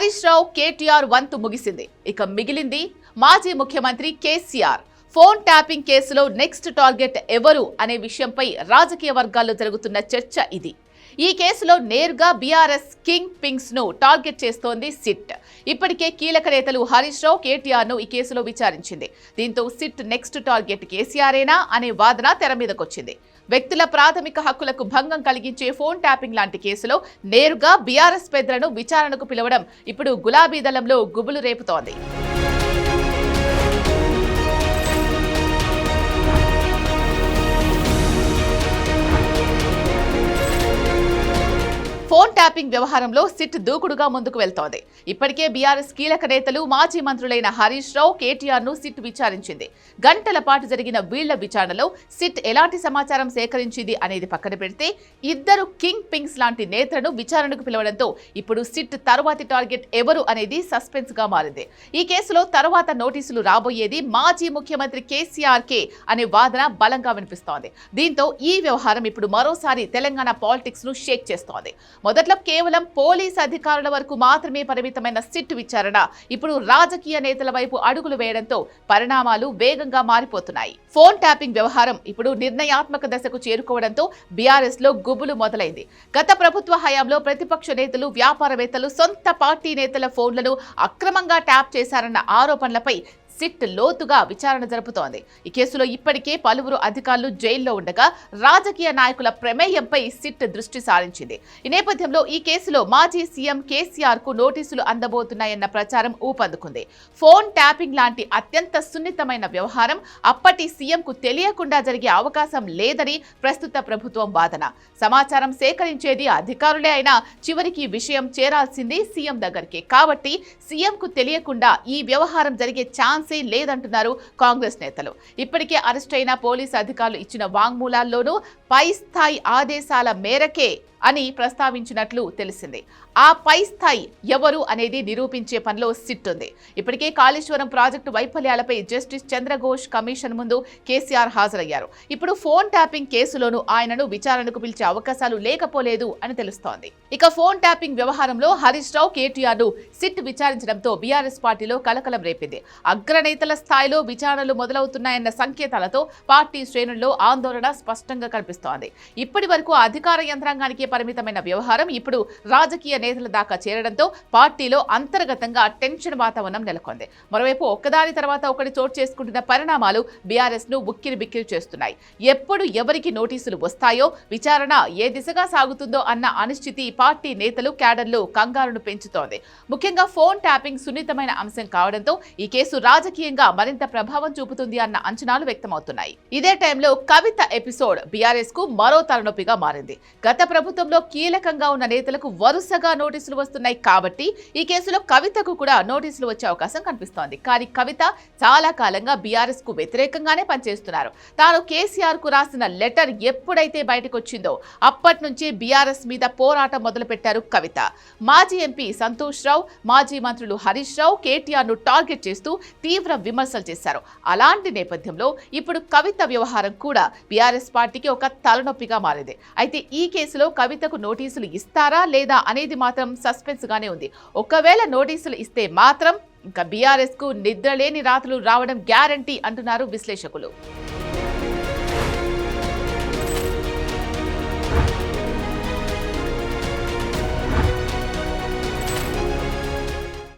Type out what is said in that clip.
హరీష్ రావు కేటీఆర్ వంతు ముగిసింది. ఇక మిగిలింది మాజీ ముఖ్యమంత్రి కేసీఆర్. ఫోన్ ట్యాపింగ్ కేసులో నెక్స్ట్ టార్గెట్ ఎవరు అనే విషయంపై రాజకీయ వర్గాల్లో జరుగుతున్న చర్చ ఇది. ఈ కేసులో నేరుగా బీఆర్ఎస్ కింగ్ పింగ్స్ను టార్గెట్ చేస్తోంది సిట్. ఇప్పటికే కీలక నేతలు హరీష్ రావు కేటీఆర్ను ఈ కేసులో విచారించింది. దీంతో సిట్ నెక్స్ట్ టార్గెట్ కేసీఆరేనా అనే వాదన తెర మీదకొచ్చింది. వ్యక్తుల ప్రాథమిక హక్కులకు భంగం కలిగించే ఫోన్ ట్యాపింగ్ లాంటి కేసులో నేరుగా బీఆర్ఎస్ పెద్దలను విచారణకు పిలవడం ఇప్పుడు గులాబీ దళంలో గుబులు రేపుతోంది. ఫోన్ ట్యాపింగ్ వ్యవహారంలో సిట్ దూకుడుగా ముందుకు వెళ్తోంది. ఇప్పటికే బీఆర్ఎస్ కీలక నేతలు మాజీ మంత్రులైన హరీష్ రావు కేటీఆర్ను సిట్ విచారించింది. గంటల పాటు జరిగిన వీళ్ళ విచారణలో సిట్ ఎలాంటి సమాచారం సేకరించింది అనేది పక్కన పెడితే ఇద్దరు కింగ్ పింగ్స్ లాంటి నేతలను విచారణకు పిలవడంతో ఇప్పుడు సిట్ తరువాతి టార్గెట్ ఎవరు అనేది సస్పెన్స్గా మారింది. ఈ కేసులో తరువాత నోటీసులు రాబోయేది మాజీ ముఖ్యమంత్రి కేసీఆర్ కే అనే వాదన బలంగా వినిపిస్తోంది. దీంతో ఈ వ్యవహారం ఇప్పుడు మరోసారి తెలంగాణ పాలిటిక్స్ను షేక్ చేస్తోంది. మొదట్లో కేవలం పోలీస్ అధికారుల వరకు మాత్రమే పరిమితమైన సిట్టు విచారణ. ఇప్పుడు రాజకీయ నేతల వైపు అడుగులు వేయడంతో పరిణామాలు వేగంగా మారిపోతున్నాయి. ఫోన్ ట్యాపింగ్ వ్యవహారం ఇప్పుడు నిర్ణయాత్మక దశకు చేరుకోవడంతో బీఆర్ఎస్లో గుబులు మొదలైంది. గత ప్రభుత్వ హయాంలో ప్రతిపక్ష నేతలు వ్యాపారవేత్తలు సొంత పార్టీ నేతల ఫోన్లను అక్రమంగా ట్యాప్ చేశారన్న ఆరోపణలపై సిట్ లోతుగా విచారణ జరుపుతోంది. ఈ కేసులో ఇప్పటికే పలువురు అధికారులు జైల్లో ఉండగా రాజకీయ నాయకుల ప్రమేయంపై సిట్ దృష్టి సారించింది. ఈ నేపథ్యంలో ఈ కేసులో మాజీ సీఎం కేసీఆర్కు నోటీసులు అందబోతున్నాయన్న ప్రచారం ఊపందుకుంది. ఫోన్ ట్యాపింగ్ లాంటి అత్యంత సున్నితమైన వ్యవహారం అప్పటి సీఎం కు తెలియకుండా జరిగే అవకాశం లేదని ప్రస్తుత ప్రభుత్వం వాదన. సమాచారం సేకరించేది అధికారులే అయినా చివరికి విషయం చేరాల్సింది సీఎం దగ్గరికి. కాబట్టి సీఎం కు తెలియకుండా ఈ వ్యవహారం జరిగే ఛాన్స్ లేదంటున్నారు కాంగ్రెస్ నేతలు. ఇప్పటికే అరెస్ట్ అయిన పోలీసు అధికారులు ఇచ్చిన వాంగ్మూలాల్లోనూ పై స్థాయి ఆదేశాల మేరకే అని ప్రస్తావించినట్లు తెలిసింది. ఆ పై స్థాయి ఎవరు అనేది నిరూపించే పనిలో సిట్ ఉంది. ఇప్పటికే కాళేశ్వరం ప్రాజెక్టు వైఫల్యాలపై జస్టిస్ చంద్రఘోష్ కమిషన్ ముందు కేసీఆర్ హాజరయ్యారు. ఇప్పుడు ఫోన్ ట్యాపింగ్ కేసులోనూ ఆయనను విచారణకు పిలిచే అవకాశాలు లేకపోలేదు అని తెలుస్తోంది. ఇక ఫోన్ ట్యాపింగ్ వ్యవహారంలో హరీష్ రావు కేటీఆర్ను సిట్ విచారించడంతో బీఆర్ఎస్ పార్టీలో కలకలం రేపింది. అగ్రనేతల స్థాయిలో విచారణలు మొదలవుతున్నాయన్న సంకేతాలతో పార్టీ శ్రేణుల్లో ఆందోళన స్పష్టంగా కనిపిస్తోంది. ఇప్పటి వరకు అధికార యంత్రాంగానికి పరిమితమైన వ్యవహారం ఇప్పుడు రాజకీయ నేతల దాకా చేరడంతో పార్టీలో అంతర్గతంగా టెన్షన్ వాతావరణం నెలకొంది. మరోవైపు ఒక్కదాని తర్వాత ఒకటి చోటు చేసుకుంటున్న పరిణామాలు బీఆర్ఎస్ను ఉక్కిరి బిక్కిరి చేస్తున్నాయి. ఎప్పుడు ఎవరికి నోటీసులు వస్తాయో విచారణ ఏ దిశగా సాగుతుందో అన్న అనిశ్చితి పార్టీ నేతలు క్యాడర్లు కంగారును పెంచుతోంది. ముఖ్యంగా ఫోన్ ట్యాపింగ్ సున్నితమైన అంశం కావడంతో ఈ కేసు రాజకీయంగా మరింత ప్రభావం చూపుతుంది అన్న అంచనాలు వ్యక్తమవుతున్నాయి. ఇదే టైంలో కవిత ఎపిసోడ్ బీఆర్ఎస్కు మరో తలనొప్పిగా మారింది. గత ప్రభుత్వంలో కీలకంగా ఉన్న నేతలకు వరుసగా నోటీసులు వస్తున్నాయి కాబట్టి ఈ కేసులో కవితకు కూడా నోటీసులు వచ్చే అవకాశం కనిపిస్తోంది. కానీ కవిత చాలా కాలంగా బీఆర్ఎస్కు వ్యతిరేకంగానే పనిచేస్తున్నారు. తాను కేసీఆర్కు రాసిన లెటర్ ఎప్పుడైతే బయటకు వచ్చిందో అప్పటి నుంచి బీఆర్ఎస్ మీద పోరాటం మొదలుపెట్టారు కవిత. మాజీ ఎంపీ సంతోష్ రావు మాజీ మంత్రులు హరీష్ రావు కేటీఆర్ను టార్గెట్ చేస్తూ తీవ్ర విమర్శలు చేశారు. అలాంటి నేపథ్యంలో ఇప్పుడు కవిత వ్యవహారం కూడా బీఆర్ఎస్ పార్టీకి ఒక తలనొప్పిగా మారింది. అయితే ఈ కేసులో కవితకు నోటీసులు ఇస్తారా లేదా అనేది మాత్రం సస్పెన్స్ గానే ఉంది. ఒకవేళ నోటీసులు ఇస్తే మాత్రం ఇంకా బీఆర్ఎస్కు నిద్రలేని రాత్రులు రావడం గ్యారంటీ అంటున్నారు విశ్లేషకులు.